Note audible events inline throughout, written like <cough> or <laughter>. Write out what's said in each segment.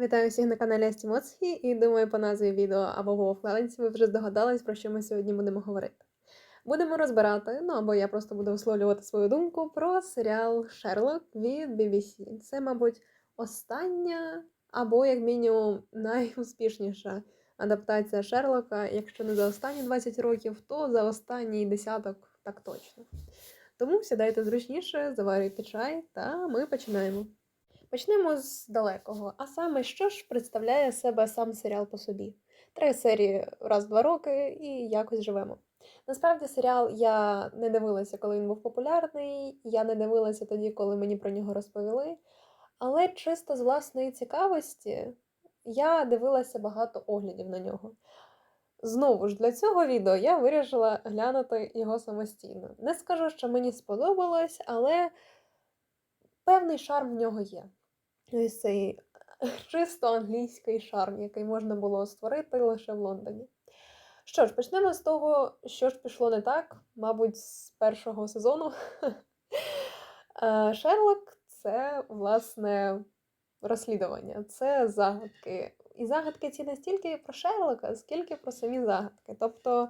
Вітаю всіх на каналі Астімоції і думаю, по назві відео або по вкладинці ви вже здогадались, про що ми сьогодні будемо говорити. Будемо розбирати, ну або я просто буду висловлювати свою думку про серіал Шерлок від BBC. Це, мабуть, остання або, як мінімум, найуспішніша адаптація Шерлока. Якщо не за останні 20 років, то за останній десяток так точно. Тому сідайте зручніше, заварюйте чай, та ми починаємо. Почнемо з далекого. А саме, що ж представляє себе сам серіал по собі? Три серії раз в два роки і якось живемо. Насправді, серіал я не дивилася, коли він був популярний, я не дивилася тоді, коли мені про нього розповіли. Але чисто з власної цікавості я дивилася багато оглядів на нього. Знову ж для цього відео я вирішила глянути його самостійно. Не скажу, що мені сподобалось, але певний шарм в нього є. Ось цей <laughs> чисто англійський шарм, який можна було створити лише в Лондоні. Що ж, почнемо з того, що ж пішло не так, мабуть, з першого сезону. <laughs> Е, Шерлок це, власне, розслідування, це загадки. І загадки ці не стільки про Шерлока, скільки про самі загадки. Тобто,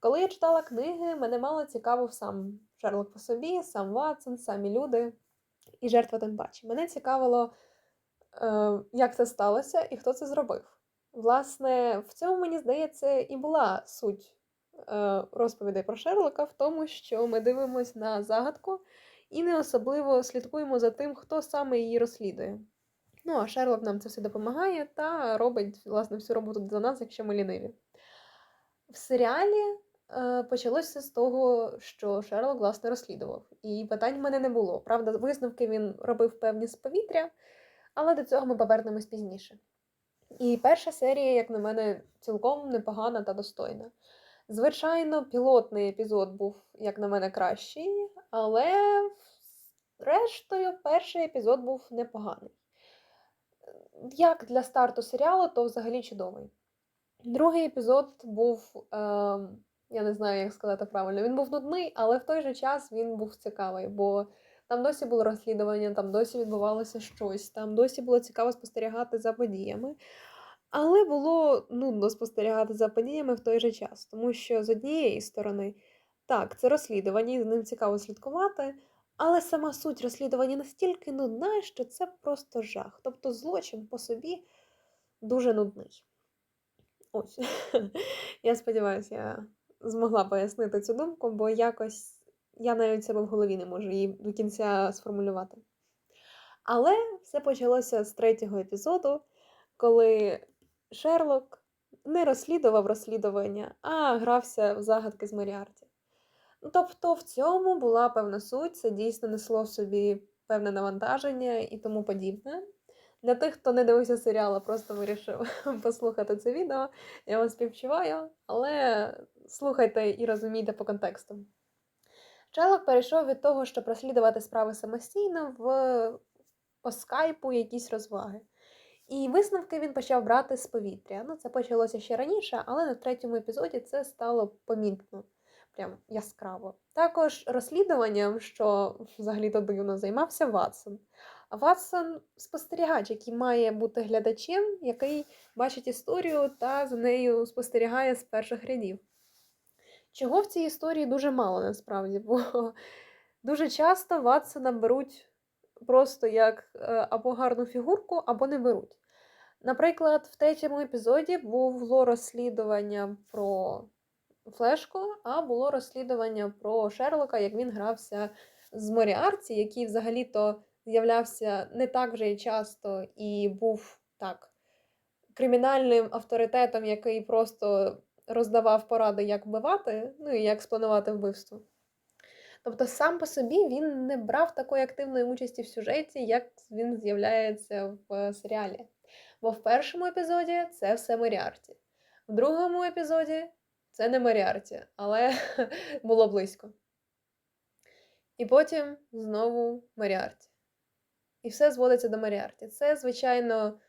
коли я читала книги, мене мало цікавив сам Шерлок по собі, сам Ватсон, самі люди і жертва тим паче. Мене цікавило, е, як це сталося і хто це зробив. Власне, в цьому, мені здається, і була суть е, розповідей про Шерлока в тому, що ми дивимося на загадку і не особливо слідкуємо за тим, хто саме її розслідує. Ну, а Шерлок нам це все допомагає та робить власне всю роботу за нас, якщо ми ліниві. В серіалі е, почалося з того, що Шерлок власне розслідував, і питань в мене не було. Правда, висновки він робив певні з повітря, але до цього ми повернемось пізніше. І перша серія, як на мене, цілком непогана та достойна. Звичайно, пілотний епізод був, як на мене, кращий, але рештою перший епізод був непоганий. Як для старту серіалу, то взагалі чудовий. Другий епізод був, е, я не знаю, як сказати правильно, він був нудний, але в той же час він був цікавий, бо там досі було розслідування, там досі відбувалося щось, там досі було цікаво спостерігати за подіями. Але було нудно спостерігати за подіями в той же час, тому що з однієї сторони, так, це розслідування, і за ним цікаво слідкувати, але сама суть розслідування настільки нудна, що це просто жах. Тобто злочин по собі дуже нудний. Ось. <laughs> Я сподіваюся, я змогла пояснити цю думку, бо якось я навіть себе в голові не можу її до кінця сформулювати. Але все почалося з третього епізоду, коли Шерлок не розслідував розслідування, а грався в загадки з Маріарті. Ну, Тобто в цьому була певна суть, це дійсно несло собі певне навантаження і тому подібне. Для тих, хто не дивився серіал, просто вирішив <laughs> послухати це відео, я вас співчуваю, але слухайте і розумійте по контексту. Шерлок перейшов від того, щоб розслідувати справи самостійно в по скайпу якісь розваги. І висновки він почав брати з повітря. Ну, це почалося ще раніше, але на третьому епізоді це стало помітно, прям яскраво. Також розслідуванням, що взагалі-то дивно, займався Ватсон. Ватсон спостерігач, який має бути глядачем, який бачить історію та за нею спостерігає з перших рядів. Чого в цій історії дуже мало насправді, бо дуже часто Ватсона беруть просто як е, або гарну фігурку, або не беруть. Наприклад, в третьому епізоді було розслідування про Флешку, а було розслідування про Шерлока, як він грався з Моріарті, який взагалі-то з'являвся не так вже й часто і був так кримінальним авторитетом, який просто роздавав поради, як вбивати, ну і як спланувати вбивство. Тобто, сам по собі він не брав такої активної участі в сюжеті, як він з'являється в серіалі. Бо в першому епізоді це все Моріарті. В другому епізоді це не Моріарті, але <laughs> було близько. І потім знову Моріарті. І все зводиться до Моріарті. Це, звичайно,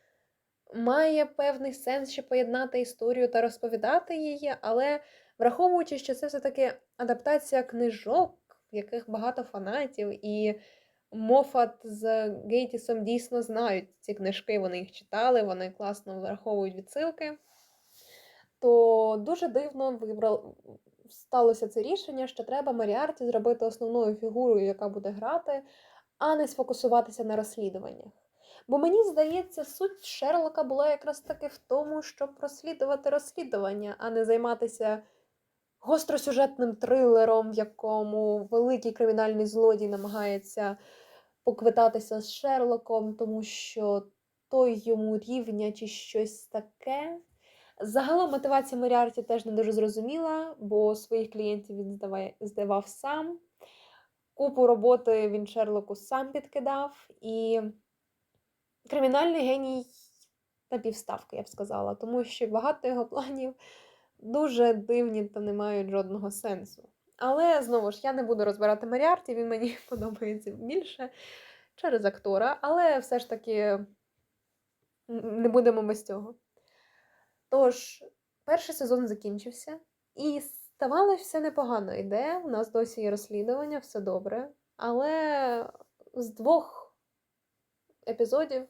має певний сенс ще поєднати історію та розповідати її, але враховуючи, що це все-таки адаптація книжок, яких багато фанатів, і Мофат з Гейтісом дійсно знають ці книжки, вони їх читали, вони класно враховують відсилки. То дуже дивно вибрав сталося це рішення, що треба Маріарті зробити основною фігурою, яка буде грати, а не сфокусуватися на розслідуваннях. Бо мені здається, суть Шерлока була якраз таки в тому, щоб розслідувати розслідування, а не займатися гостросюжетним трилером, в якому великий кримінальний злодій намагається поквитатися з Шерлоком, тому що той йому рівня чи щось таке. Загалом мотивація Моріарті теж не дуже зрозуміла, бо своїх клієнтів він здаває, здавав сам. Купу роботи він Шерлоку сам підкидав, і кримінальний геній на півставки, я б сказала, тому що багато його планів дуже дивні та не мають жодного сенсу. Але знову ж я не буду розбирати Маріарті, він мені <laughs> подобається більше через актора, але все ж таки не будемо без цього. Тож, перший сезон закінчився, і ставалося все непогано йде. У нас досі є розслідування, все добре. Але з двох епізодів,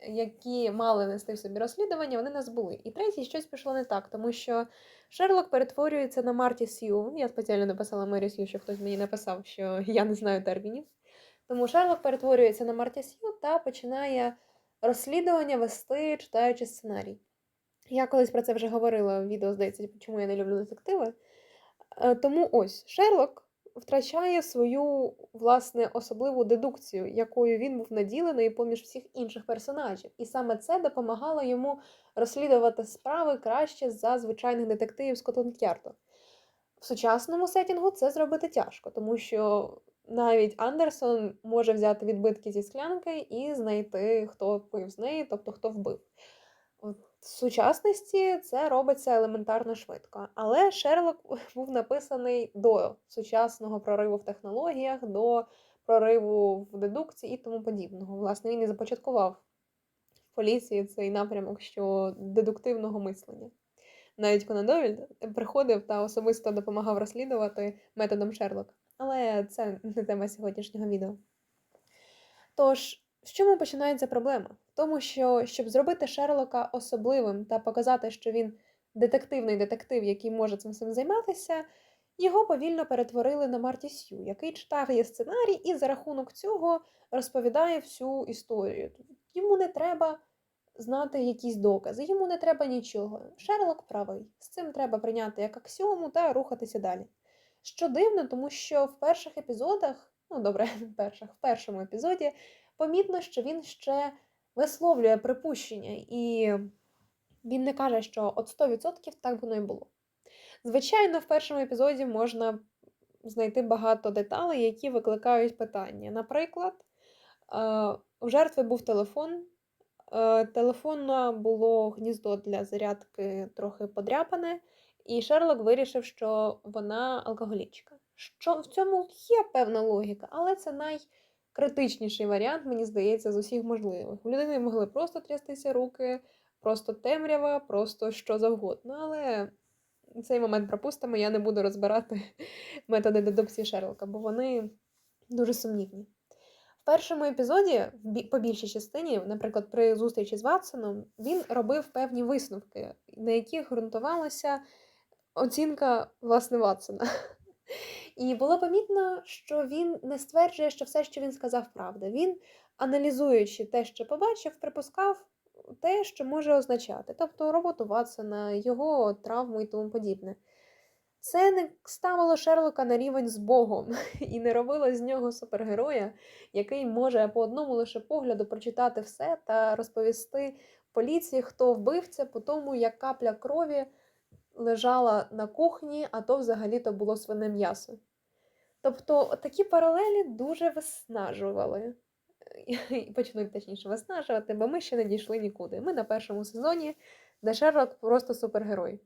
які мали нести в собі розслідування, вони нас були. І третій щось пішло не так, тому що Шерлок перетворюється на Марті Сью. Я спеціально написала Мері Сью, щоб хтось мені написав, що <laughs> я не знаю термінів. Тому Шерлок перетворюється на Марті Сью та починає розслідування вести, читаючи сценарій. Я колись про це вже говорила в відео, здається, чому я не люблю детективи. Е, Тому ось Шерлок втрачає свою власне особливу дедукцію, якою він був наділений поміж всіх інших персонажів. І саме це допомагало йому розслідувати справи краще за звичайних детективів Скотланд-Ярду. В сучасному сетінгу це зробити тяжко, тому що навіть Андерсон може взяти відбитки зі склянки і знайти, хто пив з неї, тобто хто вбив. Сучасності це робиться елементарно швидко. Але Шерлок <laughs> був написаний до сучасного прориву в технологіях, до прориву в дедукції і тому подібного. Власне, він і започаткував в поліції цей напрямок що дедуктивного мислення. Навіть Конан Дойль приходив та особисто допомагав розслідувати методом Шерлока. Але це не тема сьогоднішнього відео. Тож, з чому починається проблема? Тому, що щоб зробити Шерлока особливим та показати, що він детективний детектив, який може цим всім займатися, його повільно перетворили на Марті Сью, який читає сценарій і за рахунок цього розповідає всю історію. Йому не треба знати якісь докази, йому не треба нічого. Шерлок правий. З цим треба прийняти як аксіому та рухатися далі. Що дивно, тому що в перших епізодах, ну добре, <laughs> в перших, в першому епізоді помітно, що він ще висловлює припущення, і він не каже, що от 100% так воно і було. Звичайно, в першому епізоді можна знайти багато деталей, які викликають питання. Наприклад, у жертви був телефон. Телефонне було гніздо для зарядки трохи подряпане, і Шерлок вирішив, що вона алкоголічка. Що в цьому є певна логіка, але це найкритичніший варіант, мені здається, з усіх можливих. У людини могли просто трястися руки, просто темрява, просто що завгодно. Але цей момент пропустимо, я не буду розбирати <laughs> методи дедукції Шерлока, бо вони дуже сумнівні. В першому епізоді, по більшій частині, наприклад, при зустрічі з Ватсоном, він робив певні висновки, на яких ґрунтувалася оцінка власне Ватсона. І було помітно, що він не стверджує, що все, що він сказав, правда. Він, аналізуючи те, що побачив, припускав те, що може означати, тобто роботу Ватсона, його травму і тому подібне. Це не ставило Шерлока на рівень з Богом <laughs> і не робило з нього супергероя, який може по одному лише погляду прочитати все та розповісти поліції, хто вбивця, по тому, як капля крові лежала на кухні, а то взагалі-то було свине м'ясо. Тобто такі паралелі дуже виснажували. <laughs> Почнуть точніше виснажувати, бо ми ще не дійшли нікуди. Ми на першому сезоні, де Шерлок просто супергерой.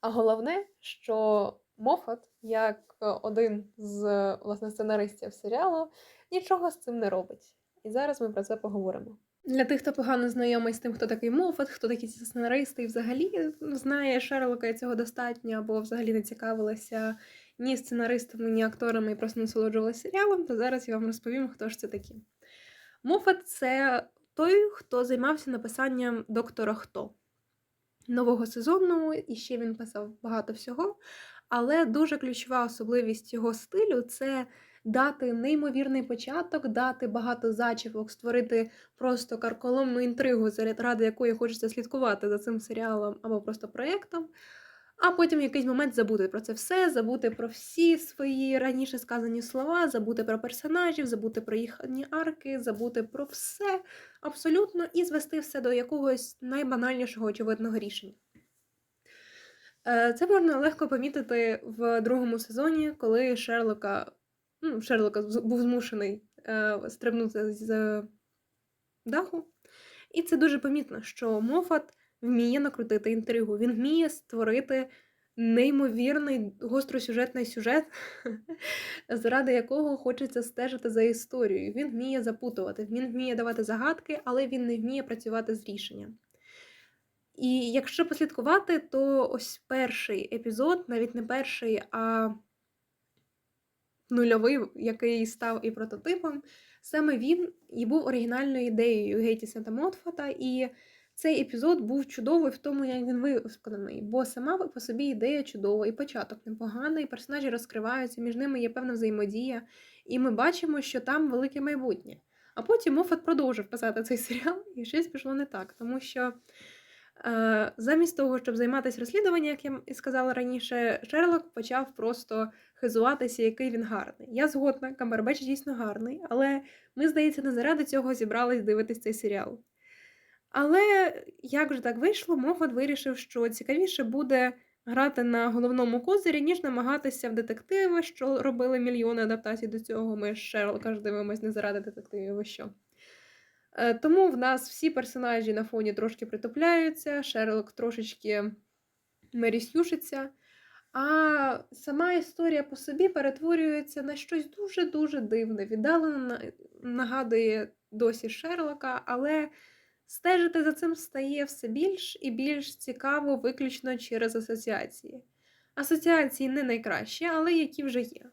А головне, що Мофат, як один з власне, сценаристів серіалу, нічого з цим не робить. І зараз ми про це поговоримо. Для тих, хто погано знайомий з тим, хто такий Мофат, хто такі ці сценаристи, і взагалі знає Шерлока і цього достатньо, або взагалі не цікавилася ні сценаристами, ні акторами і просто насолоджувалася серіалом, то зараз я вам розповім, хто ж це такі. Мофат це той, хто займався написанням доктора Хто нового сезону, і ще він писав багато всього. Але дуже ключова особливість його стилю це дати неймовірний початок, дати багато зачіпок, створити просто карколомну інтригу, заради якої хочеться слідкувати за цим серіалом або просто проєктом. А потім в якийсь момент забути про це все, забути про всі свої раніше сказані слова, забути про персонажів, забути про їхні арки, забути про все абсолютно і звести все до якогось найбанальнішого очевидного рішення. Е, це можна легко помітити в другому сезоні, коли Шерлока Шерлока був змушений е, стрибнути з даху. І це дуже помітно, що Мофат вміє накрутити інтригу, він вміє створити неймовірний гостросюжетний сюжет, <laughs> заради якого хочеться стежити за історією. Він вміє запутувати, він вміє давати загадки, але він не вміє працювати з рішенням. І якщо послідкувати, то ось перший епізод, навіть не перший, а нульовий, який став і прототипом, саме він і був оригінальною ідеєю Гейтіса та Мотфата. І цей епізод був чудовий в тому, як він висконаний, бо сама по собі ідея чудова, і початок непоганий, персонажі розкриваються, між ними є певна взаємодія, і ми бачимо, що там велике майбутнє. А потім Мофат продовжив писати цей серіал, і щось пішло не так, тому що. Е, замість того, щоб займатися розслідуванням, як я і сказала раніше, Шерлок почав просто хизуватися, який він гарний. Я згодна, Камбербеч дійсно гарний, але ми, здається, не заради цього зібрались дивитись цей серіал. Але як же так вийшло, Мофат вирішив, що цікавіше буде грати на головному козирі, ніж намагатися в детективи, що робили мільйони адаптацій до цього. Ми ж Шерлока ж дивимось не заради детективів, а що. Е, тому в нас всі персонажі на фоні трошки притупляються, Шерлок трошечки мерісюшиться, а сама історія по собі перетворюється на щось дуже-дуже дивне, віддалено нагадує досі Шерлока, але стежити за цим стає все більш і більш цікаво виключно через асоціації. Асоціації не найкращі, але які вже є.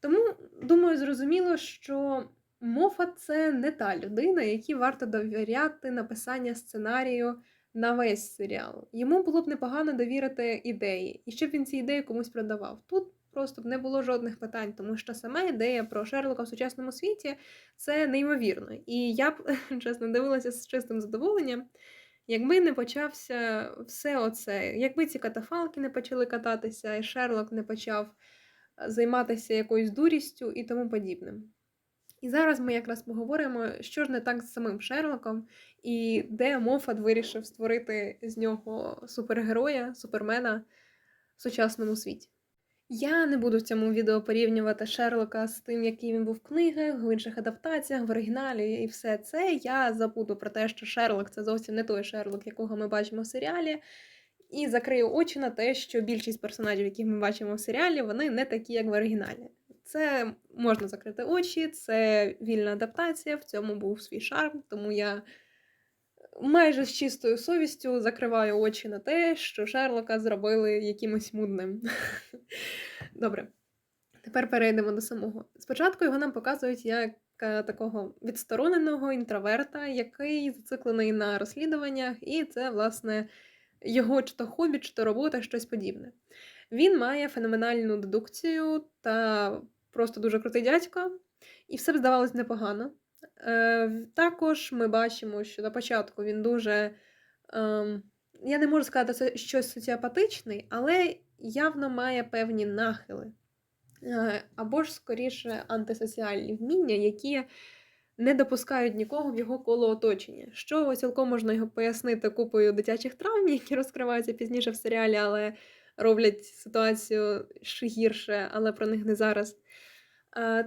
Тому, думаю, зрозуміло, що Мофа це не та людина, якій варто довіряти написання сценарію на весь серіал. Йому було б непогано довірити ідеї, і щоб він ці ідеї комусь продавав. Тут просто б не було жодних питань, тому що сама ідея про Шерлока в сучасному світі це неймовірно. І я б, <laughs> чесно, дивилася з чистим задоволенням, якби не почався все оце, якби ці катафалки не почали кататися, і Шерлок не почав займатися якоюсь дурістю і тому подібним. І зараз ми якраз поговоримо, що ж не так з самим Шерлоком, і де Мофат вирішив створити з нього супергероя, супермена в сучасному світі. Я не буду в цьому відео порівнювати Шерлока з тим, який він був в книгах, в інших адаптаціях, в оригіналі і все це. Я забуду про те, що Шерлок це зовсім не той Шерлок, якого ми бачимо в серіалі. І закрию очі на те, що більшість персонажів, яких ми бачимо в серіалі, вони не такі, як в оригіналі. Це можна закрити очі, це вільна адаптація, в цьому був свій шарм, тому я майже з чистою совістю закриваю очі на те, що Шерлока зробили якимось мудним. <laughs> Добре, тепер перейдемо до самого. Спочатку його нам показують як е, такого відстороненого інтроверта, який зациклений на розслідуваннях, і це, власне, його чи то хобі, чи то робота, щось подібне. Він має феноменальну дедукцію та просто дуже крутий дядько, і все б здавалось непогано. Е, Також ми бачимо, що на початку він дуже. Е, я не можу сказати, це щось соціопатичний, але явно має певні нахили. Е, або ж, скоріше, антисоціальні вміння, які не допускають нікого в його коло оточення. Що цілком можна його пояснити купою дитячих травм, які розкриваються пізніше в серіалі, але роблять ситуацію ще гірше, але про них не зараз.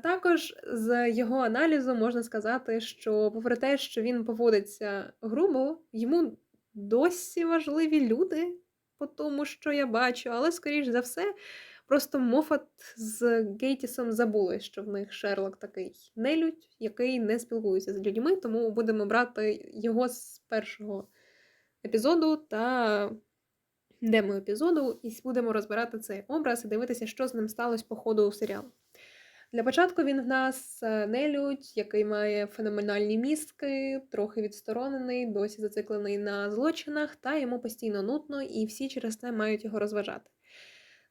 Також з його аналізу можна сказати, що, попри те, що він поводиться грубо, йому досі важливі люди, по тому, що я бачу, але, скоріш за все, просто Мофат з Гейтісом забули, що в них Шерлок такий нелюдь, який не спілкується з людьми, тому будемо брати його з першого епізоду та демо-епізоду, і будемо розбирати цей образ і дивитися, що з ним сталося по ходу серіалу. Для початку він в нас е, нелюдь, який має феноменальні мізки, трохи відсторонений, досі зациклений на злочинах, та йому постійно нудно, і всі через це мають його розважати.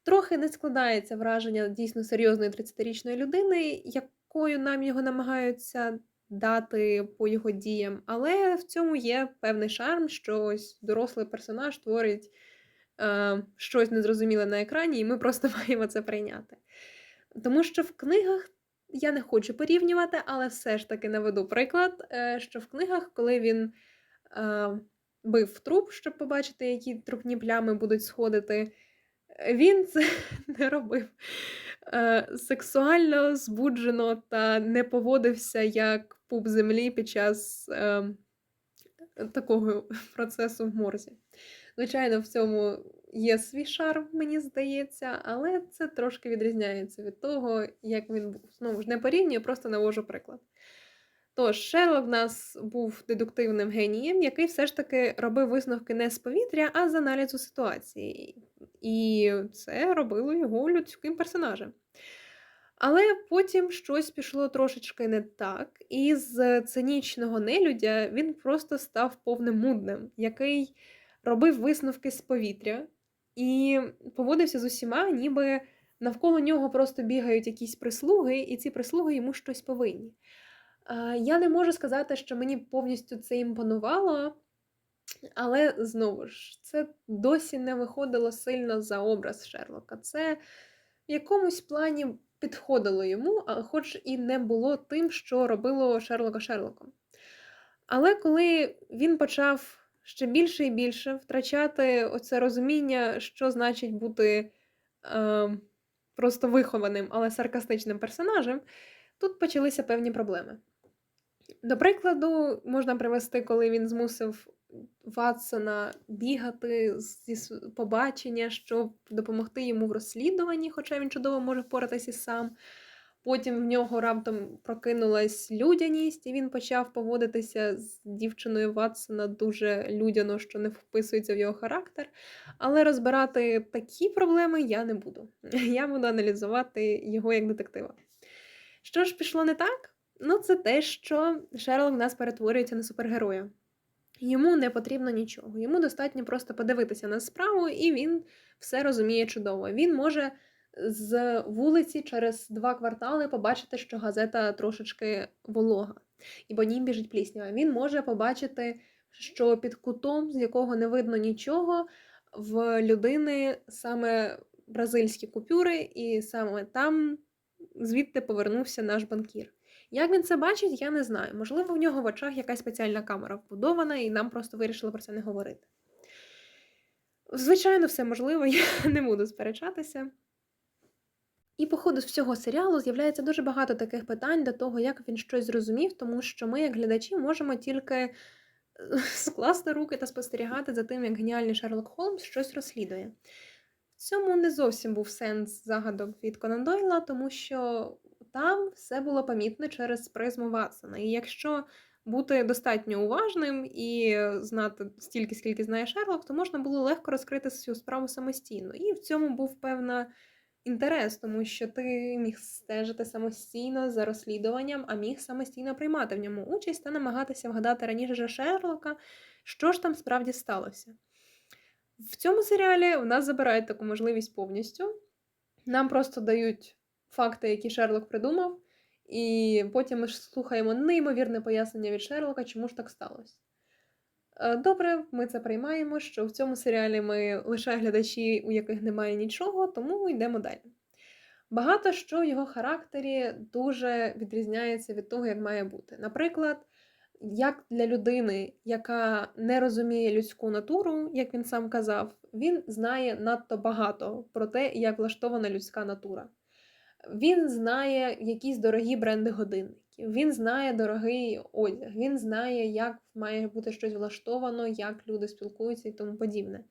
Трохи не складається враження дійсно серйозної 30-річної людини, якою нам його намагаються дати по його діям, але в цьому є певний шарм, що ось дорослий персонаж творить е, щось незрозуміле на екрані, і ми просто <laughs> маємо це прийняти. Тому що в книгах я не хочу порівнювати, але все ж таки наведу приклад, е, що в книгах, коли він е, бив труп, щоб побачити, які трупні плями будуть сходити, він <laughs> це не робив сексуально збуджено та не поводився як пуп землі під час такого процесу в морзі. Звичайно, в цьому є свій шарм, мені здається, але це трошки відрізняється від того, як він був. Знову ж не порівнюю, просто навожу приклад. Тож, Шерлок в нас був дедуктивним генієм, який все ж таки робив висновки не з повітря, а з аналізу ситуації. І це робило його людським персонажем. Але потім щось пішло трошечки не так, і з цинічного нелюдя він просто став повним мудним, який робив висновки з повітря і поводився з усіма, ніби навколо нього просто бігають якісь прислуги, і ці прислуги йому щось повинні. Я не можу сказати, що мені повністю це імпонувало, але знову ж, це досі не виходило сильно за образ Шерлока. Це в якомусь плані підходило йому, хоч і не було тим, що робило Шерлока Шерлоком. Але коли він почав ще більше і більше втрачати оце розуміння, що значить бути е, просто вихованим, але саркастичним персонажем, тут почалися певні проблеми. До прикладу, можна привести, коли він змусив Ватсона бігати зі побачення, щоб допомогти йому в розслідуванні, хоча він чудово може впоратися сам. Потім в нього раптом прокинулась людяність, і він почав поводитися з дівчиною Ватсона дуже людяно, що не вписується в його характер. Але розбирати такі проблеми я не буду. <laughs> Я буду аналізувати його як детектива. Що ж пішло не так? Ну, це те, що Шерлок нас перетворюється на супергероя. Йому не потрібно нічого. Йому достатньо просто подивитися на справу, і він все розуміє чудово. Він може з вулиці через два квартали побачити, що газета трошечки волога, і по ній біжить пліснява. Він може побачити, що під кутом, з якого не видно нічого, в людини саме бразильські купюри, і саме там звідти повернувся наш банкір. Як він це бачить, я не знаю. Можливо, в нього в очах якась спеціальна камера вбудована, і нам просто вирішили про це не говорити. Звичайно, все можливо, <laughs> я не буду сперечатися. І по ходу всього серіалу з'являється дуже багато таких питань до того, як він щось зрозумів, тому що ми, як глядачі, можемо тільки е, <laughs> скласти руки та спостерігати за тим, як геніальний Шерлок Холмс щось розслідує. В цьому не зовсім був сенс загадок від Конан Дойла, тому що там все було помітно через призму Ватсона. І якщо бути достатньо уважним і знати стільки, скільки знає Шерлок, то можна було легко розкрити цю справу самостійно. І в цьому був певна інтерес, тому що ти міг стежити самостійно за розслідуванням, а міг самостійно приймати в ньому участь та намагатися вгадати раніше Шерлока, що ж там справді сталося. В цьому серіалі в нас забирають таку можливість повністю. Нам просто дають факти, які Шерлок придумав, і потім ми ж слухаємо неймовірне пояснення від Шерлока, чому ж так сталося. Е, добре, ми це приймаємо, що в цьому серіалі ми лише глядачі, у яких немає нічого, тому йдемо далі. Багато що в його характері дуже відрізняється від того, як має бути. Наприклад, як для людини, яка не розуміє людську натуру, як він сам казав, він знає надто багато про те, як влаштована людська натура. Він знає якісь дорогі бренди годинників, він знає дорогий одяг, він знає, як має бути щось влаштовано, як люди спілкуються і тому подібне.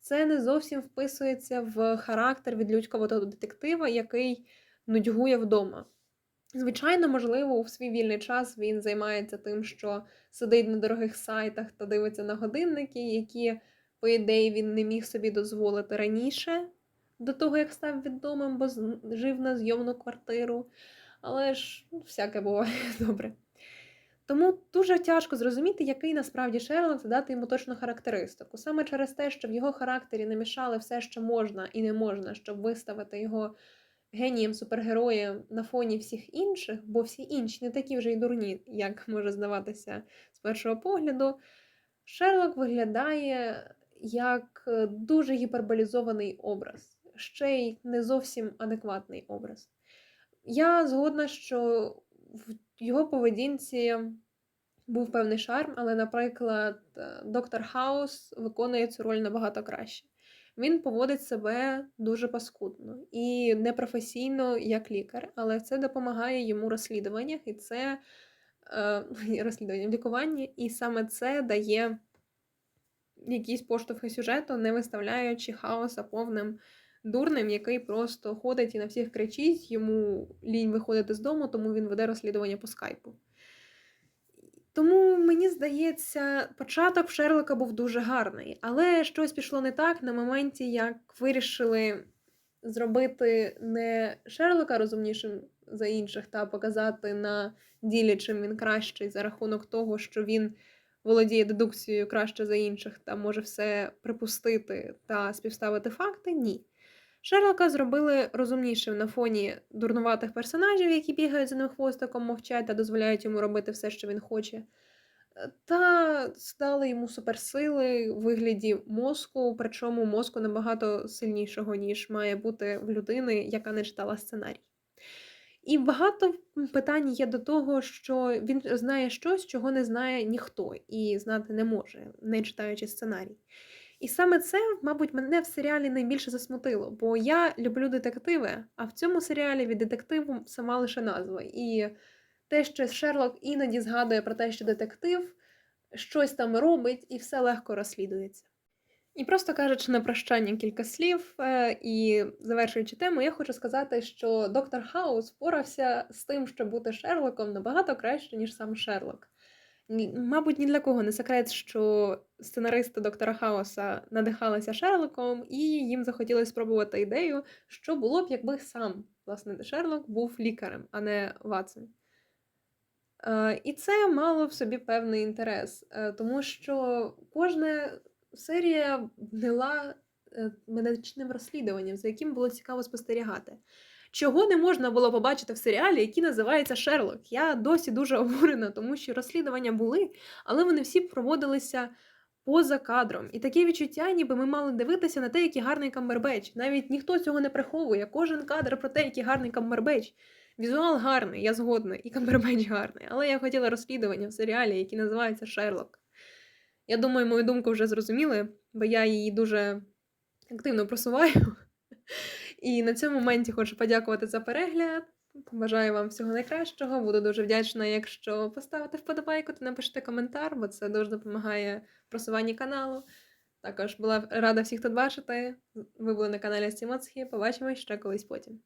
Це не зовсім вписується в характер відлюдького детектива, який нудьгує вдома. Звичайно, можливо, у свій вільний час він займається тим, що сидить на дорогих сайтах та дивиться на годинники, які по ідеї, він не міг собі дозволити раніше, до того, як став відомим, бо жив на зйомну квартиру. Але ж ну, всяке буває <laughs> добре. Тому дуже тяжко зрозуміти, який насправді Шерлок задати йому точну характеристику. Саме через те, що в його характері намішали все, що можна і не можна, щоб виставити його генієм супергероєм на фоні всіх інших, бо всі інші не такі вже й дурні, як може здаватися з першого погляду. Шерлок виглядає як е, дуже гіперболізований образ, ще й не зовсім адекватний образ. Я згодна, що в його поведінці був певний шарм, але, наприклад, доктор Хаус виконує цю роль набагато краще. Він поводить себе дуже паскудно і непрофесійно як лікар, але це допомагає йому розслідуваннях, і це е, <laughs> розслідування в лікуванні, і саме це дає якісь поштовхи сюжету, не виставляючи хаоса повним дурним, який просто ходить і на всіх кричить, йому лінь виходити з дому, тому він веде розслідування по скайпу. Тому мені здається, початок Шерлока був дуже гарний, але щось пішло не так на моменті, як вирішили зробити не Шерлока розумнішим за інших та показати на ділі, чим він кращий, за рахунок того, що він володіє дедукцією краще за інших та може все припустити та співставити факти. Ні. Шерлока зробили розумнішим на фоні дурнуватих персонажів, які бігають за ним хвостиком, мовчать та дозволяють йому робити все, що він хоче. Та стали йому суперсили в вигляді мозку, причому мозку набагато сильнішого, ніж має бути в людини, яка не читала сценарій. І багато питань є до того, що він знає щось, чого не знає ніхто, і знати не може, не читаючи сценарій. І саме це, мабуть, мене в серіалі найбільше засмутило, бо я люблю детективи, а в цьому серіалі від детективу сама лише назва. І те, що Шерлок іноді згадує про те, що детектив щось там робить, і все легко розслідується. І просто кажучи на прощання кілька слів е, і завершуючи тему, я хочу сказати, що доктор Хаус впорався з тим, щоб бути Шерлоком набагато краще, ніж сам Шерлок. Мабуть, ні для кого не секрет, що сценаристи доктора Хауса надихалися Шерлоком, і їм захотілося спробувати ідею, що було б, якби сам власне Шерлок був лікарем, а не Ватсон. Е, І це мало в собі певний інтерес, е, тому що кожна серія гнила е, медичним розслідуванням, за яким було цікаво спостерігати. Чого не можна було побачити в серіалі, який називається Шерлок. Я досі дуже обурена, тому що розслідування були, але вони всі проводилися поза кадром. І таке відчуття, ніби ми мали дивитися на те, який гарний камбербеч. Навіть ніхто цього не приховує. Кожен кадр про те, який гарний камбербеч. Візуал гарний, я згодна, і камбербеч гарний. Але я хотіла розслідування в серіалі, який називається Шерлок. Я думаю, мою думку вже зрозуміли, бо я її дуже активно просуваю. <laughs> І на цьому моменті хочу подякувати за перегляд. Бажаю вам всього найкращого. Буду дуже вдячна, якщо поставите вподобайку та напишете коментар, бо це дуже допомагає просуванні каналу. Також була рада всіх тут бачити. Ви були на каналі Сімоцхі. Побачимось ще колись потім.